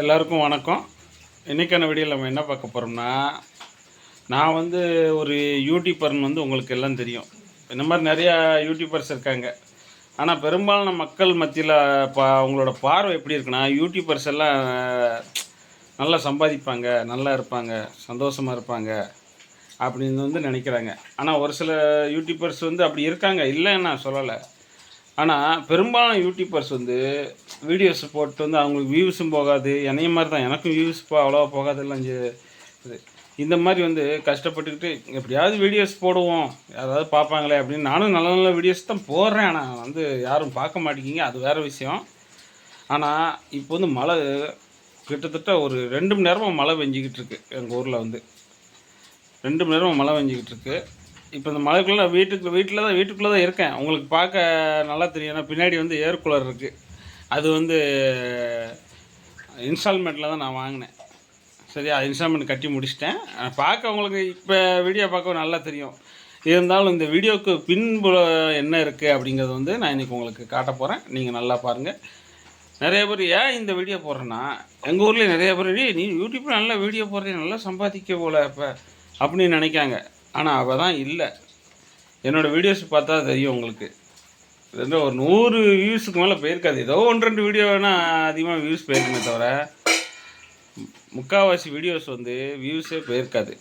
எல்லாருக்கும் வணக்கம். இன்றைக்கான வீடியோவில் நம்ம என்ன பார்க்க போகிறோம்னா நான் வந்து ஒரு யூடியூப்பர்னு வந்து உங்களுக்கு எல்லாம் தெரியும். இந்த மாதிரி நிறையா யூடியூபர்ஸ் இருக்காங்க. ஆனால் பெரும்பாலான மக்கள் மத்தியில் பா அவங்களோட பார்வை எப்படி இருக்குன்னா யூடியூபர்ஸ் எல்லாம் நல்லா சம்பாதிப்பாங்க நல்லா இருப்பாங்க சந்தோஷமாக இருப்பாங்க அப்படின்னு வந்து நினைக்கிறாங்க. ஆனால் ஒரு சில யூடியூபர்ஸ் வந்து அப்படி இருக்காங்க. இல்லைன்னு நான் சொல்லலை. ஆனால் பெரும்பாலான யூடியூபர்ஸ் வந்து வீடியோஸ் போட்டு வந்து அவங்களுக்கு வியூஸும் போகாது. என்னைய மாதிரி தான் எனக்கும் வியூஸ் போ அவ்வளோவா போகாது எல்லாம் இது. இந்த மாதிரி வந்து கஷ்டப்பட்டுக்கிட்டு எப்படியாவது வீடியோஸ் போடுவோம். யாராவது பார்ப்பாங்களே அப்படின்னு நானும் நல்ல நல்ல வீடியோஸ் தான் போடுறேன். ஆனால் வந்து யாரும் பார்க்க மாட்டேங்கிங்க அது வேறு விஷயம். ஆனால் இப்போ வந்து மழை கிட்டத்தட்ட ஒரு ரெண்டு மணி நேரமாக மழை பெஞ்சிக்கிட்டு இருக்கு எங்கள் ஊரில் வந்து. ரெண்டு மணி நேரமாக மழை பெஞ்சிக்கிட்டு இருக்கு. இப்போ இந்த மழைக்குள்ளே வீட்டுக்கு வீட்டில் தான் வீட்டுக்குள்ளே தான் இருக்கேன். உங்களுக்கு பார்க்க நல்லா தெரியும். ஏன்னா பின்னாடி வந்து ஏர் கூலர் இருக்குது அது வந்து இன்ஸ்டால்மெண்ட்டில் தான் நான் வாங்கினேன். சரியா? இன்ஸ்டால்மெண்ட் கட்டி முடிச்சிட்டேன். பார்க்கவங்களுக்கு இப்போ வீடியோ பார்க்க நல்லா தெரியும். இருந்தாலும் இந்த வீடியோவுக்கு பின்புல என்ன இருக்குது அப்படிங்கிறது வந்து நான் இன்றைக்கி உங்களுக்கு காட்ட போகிறேன் நீங்கள் நல்லா பாருங்கள் நிறைய பேர் ஏன் இந்த வீடியோ போடுறேன்னா எங்கள் ஊரில் நிறைய பேர் நீ யூடியூப்பில் நல்லா வீடியோ போடுறீங்க நல்லா சம்பாதிக்க போல இப்போ. அப்படின்னு நினைக்காங்க. ஆனால் அவள் தான் இல்லை. என்னோடய வீடியோஸ் பார்த்தா தெரியும் உங்களுக்கு. ரெண்டு ஒரு நூறு வியூஸுக்கு மேலே போயிருக்காது. ஏதோ ஒன்று ரெண்டு வீடியோ வேணால் அதிகமாக வியூஸ் போயிருக்குமே தவிர முக்கால்வாசி வீடியோஸ் வந்து வியூஸே போயிருக்காது.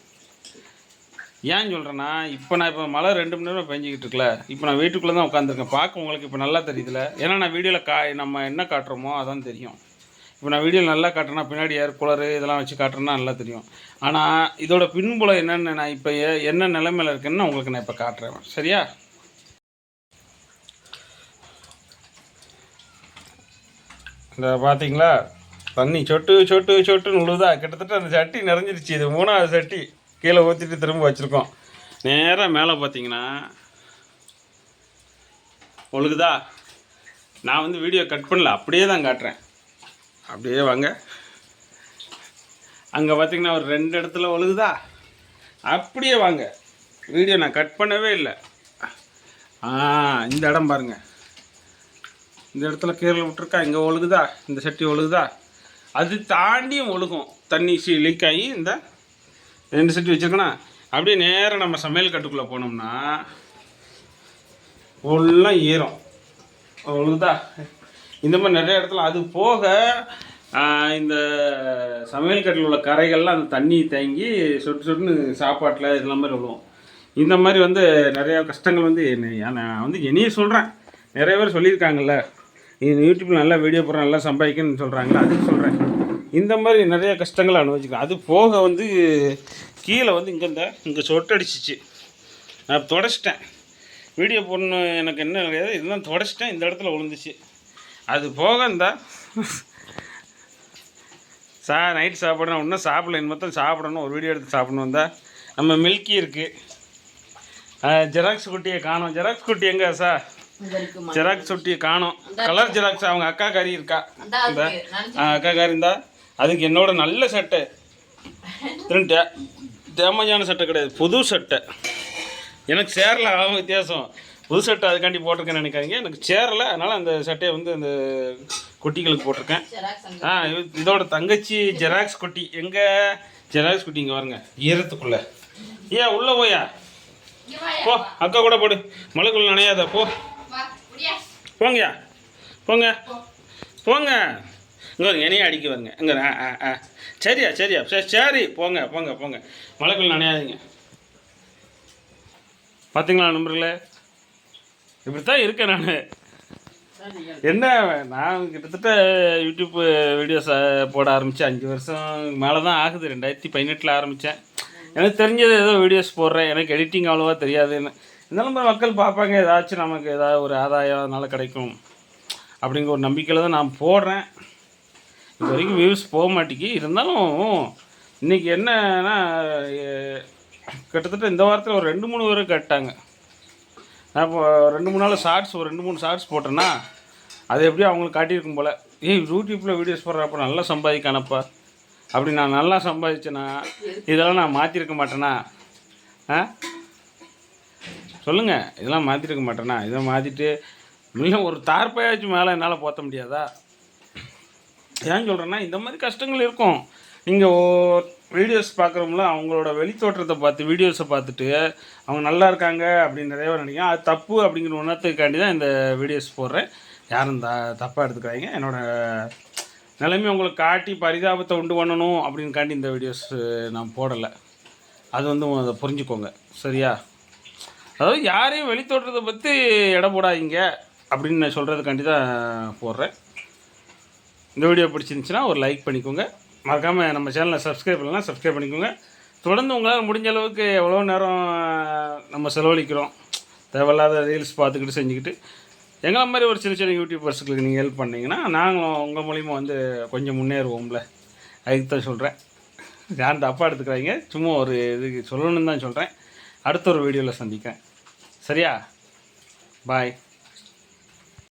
ஏன் சொல்கிறேன்னா இப்போ நான் இப்போ மழை ரெண்டு மணி நேரம் பெஞ்சிக்கிட்டு இருக்கல. இப்போ நான் வீட்டுக்குள்ளே தான் உட்காந்துருக்கேன் பார்க்க உங்களுக்கு இப்போ நல்லா தெரியுதுல. ஏன்னா நான் வீடியோவில் கா நம்ம என்ன காட்டுறோமோ அதான் தெரியும். இப்போ நான் வீடியோ நல்லா காட்டுறேன்னா பின்னாடி ஏர் கூலரு இதெல்லாம் வச்சு காட்டுறேன்னா நல்லா தெரியும். ஆனால் இதோட பின்புலம் என்னென்னு நான் இப்போ என்ன நிலைமையில் இருக்குன்னு உங்களுக்கு நான் இப்போ காட்டுறேன். சரியா? இந்த பார்த்தீங்களா தண்ணி சொட்டு சொட்டு சொட்டுன்னு உழுதா கிட்டத்தட்ட அந்த சட்டி நிறைஞ்சிருச்சு. இது மூணாவது சட்டி கீழே ஊற்றிட்டு திரும்ப வச்சுருக்கோம். நேராக மேலே பார்த்தீங்கன்னா ஒழுகுதா? நான் வந்து வீடியோ கட் பண்ணல. அப்படியே தான் காட்டுறேன். அப்படியே வாங்க. அங்கே பார்த்தீங்கன்னா ஒரு ரெண்டு இடத்துல ஒழுகுதா? அப்படியே வாங்க. வீடியோ நான் கட் பண்ணவே இல்லை. ஆ இந்த இடம் பாருங்கள் இந்த இடத்துல கீழே விட்டுருக்கா இங்கே ஒழுகுதா? இந்த சட்டி ஒழுகுதா? அது தாண்டியும் ஒழுகும். தண்ணி சி லீக் ஆகி இந்த ரெண்டு சட்டி வச்சுருக்கேனா? அப்படியே நேராக நம்ம சமையல் கட்டுக்குள்ளே போனோம்னா ஒல்லாம் ஈரம். ஒழுகுதா? இந்த மாதிரி நிறைய இடத்துல அது போக இந்த சமையல் கட்டில் உள்ள கரைகள்லாம் அந்த தண்ணி தேங்கி சொட்டு சொட்டுன்னு சாப்பாட்டில் இதெல்லாம் மாதிரி விழுவோம் இந்த மாதிரி வந்து நிறையா கஷ்டங்கள் வந்து என்னை- நான் வந்து என்னையே சொல்கிறேன் நிறைய பேர் சொல்லியிருக்காங்கல்ல. இது யூடியூப்பில் நல்லா வீடியோ போடுற நல்லா சம்பாதிக்கணும்னு சொல்கிறாங்களா அதுக்கு சொல்கிறேன் இந்த மாதிரி நிறைய கஷ்டங்களை அனுபவிச்சுக்கலாம் அது போக வந்து கீழே வந்து இங்கே இந்த இங்கே சொட்டடிச்சிச்சு. நான் தொடச்சிட்டேன். வீடியோ போடணும் எனக்கு என்ன கிடையாது. இதெல்லாம் தொடச்சிட்டேன். இந்த இடத்துல விழுந்துச்சு. அது போக இந்த சா நைட் சாப்பிடணும். இன்னும் சாப்பிடல. இனிமேல் சாப்பிடணும். ஒரு வீடியோ எடுத்து சாப்பிடணும். வந்தா நம்ம மில்கி இருக்குது ஜெராக்ஸ் குட்டியை காணோம். ஜெராக்ஸ் குட்டி எங்கே சார்? ஜெராக்ஸ் குட்டியை காணோம். கலர் ஜெராக்ஸ் அவங்க அக்கா காரி இருக்கா? இந்த. அக்கா காரி இருந்தா அதுக்கு என்னோட நல்ல சட்டை. திரும்ப டேமேஜான சட்டை கிடையாது. புது சட்டை. எனக்கு சேரல ஆகும் வித்தியாசம். புது சட்டை அதுக்காண்டி போட்டிருக்கேன்னு நினைக்காதீங்க. எனக்கு சேரலை அதனால் அந்த சட்டையை வந்து அந்த குட்டிகளுக்கு போட்டிருக்கேன். ஆ இது- இதோட தங்கச்சி ஜெராக்ஸ் குட்டி. எங்கே ஜெராக்ஸ் குட்டி இங்கே வருங்க ஈரத்துக்குள்ளே. ஏன் உள்ளே போயா? போ அக்கா கூட போடு. மழைக்குள்ள நனையாத போ. போங்கயா போங்க. போங்க. இங்கே வருங்க என்னையே அடிக்க வருங்க இங்கே ஆ ஆ ஆ. சரியா சரியா. சரி சரி போங்க போங்க போங்க. மழைக்குள்ள நனையாதீங்க. பார்த்தீங்களா நண்பர்களே? இப்படி தான் இருக்கேன் நான். என்ன நான் கிட்டத்தட்ட யூடியூப் வீடியோஸ் போட ஆரம்பித்து அஞ்சு வருஷம் மேலே தான் ஆகுது. ரெண்டாயிரத்தி பதினெட்டில் ஆரம்பித்தேன் எனக்கு தெரிஞ்சது ஏதோ வீடியோஸ் போடுறேன். எனக்கு எடிட்டிங் அவ்வளோவா தெரியாதுன்னு. இருந்தாலும் மக்கள் பார்ப்பாங்க ஏதாச்சும் நமக்கு ஏதாவது ஒரு ஆதாயம் அதனால் கிடைக்கும் அப்படிங்கிற ஒரு நம்பிக்கையில் தான் நான் போடுறேன். இது வரைக்கும் வியூஸ் போக மாட்டேங்கி இருந்தாலும் இன்றைக்கி என்னன்னா கிட்டத்தட்ட இந்த வாரத்தில் ஒரு ரெண்டு மூணு பேரும் கேட்டாங்க. நான் இப்போ ரெண்டு மூணு நாள் ஷார்ட்ஸ் ஒரு ரெண்டு மூணு ஷார்ட்ஸ் போட்டேன்னா அது எப்படியும் அவங்களுக்கு காட்டியிருக்கும் போல். ஏய் யூடியூப்பில் வீடியோஸ் போடுறப்ப நல்லா சம்பாதிக்கானப்பா. அப்படி நான் நல்லா சம்பாதிச்சேன்னா இதெல்லாம் நான் மாற்றிருக்க மாட்டேனா? ஆ? சொல்லுங்கள் இதெல்லாம் மாற்றிருக்க மாட்டேனா? இதை மாற்றிட்டு இல்லை ஒரு தார்ப்பையாச்சும் மேலே என்னால் போற்ற முடியாதா? ஏன் சொல்கிறேன்னா இந்த மாதிரி கஷ்டங்கள் இருக்கும். நீங்கள் வீடியோஸ் பார்க்குறோம்ல அவங்களோட வெளித்தோற்றத்தை பார்த்து வீடியோஸை பார்த்துட்டு அவங்க நல்லா இருக்காங்க அப்படின்னு நிறைய பேர் நினைக்கிறேன் அது தப்பு அப்படிங்கிற உணர்த்துக்காண்டி தான் இந்த வீடியோஸ் போடுறேன். யாரும் த தப்பாக எடுத்துக்கிறாங்க என்னோடய நிலைமை உங்களுக்கு காட்டி பரிதாபத்தை உண்டு பண்ணணும் அப்படின்னுக்காண்டி இந்த வீடியோஸ் நான் போடலை. அது வந்து அதை புரிஞ்சுக்கோங்க. சரியா? அதாவது யாரையும் வெளித்தோற்றத்தை பற்றி எடை போடாதீங்க அப்படின்னு நான் சொல்கிறதுக்காண்டி தான் போடுறேன். இந்த வீடியோ பிடிச்சிருந்துச்சுன்னா ஒரு லைக் பண்ணிக்கோங்க. மறக்காமல் நம்ம சேனலை சப்ஸ்கிரைப் பண்ணலாம் சப்ஸ்கிரைப் பண்ணிக்கோங்க. தொடர்ந்து உங்களால் முடிஞ்ச அளவுக்கு எவ்வளோ நேரம் நம்ம செலவழிக்கிறோம். தேவையில்லாத ரீல்ஸ் பார்த்துக்கிட்டு செஞ்சுக்கிட்டு. எங்களை மாதிரி ஒரு சின்ன சின்ன யூடியூபர்ஸுக்கு நீங்கள் ஹெல்ப் பண்ணிங்கன்னா நாங்களும் உங்கள் மூலிமா வந்து கொஞ்சம் முன்னேறுவோம்ல. அதுக்கு தான் சொல்கிறேன் யாரும் தப்பாக எடுத்துக்கிறாங்க? சும்மா ஒரு இதுக்கு சொல்லணும்னு தான் சொல்கிறேன் அடுத்த ஒரு வீடியோவில் சந்திக்கிறேன். சரியா? பாய்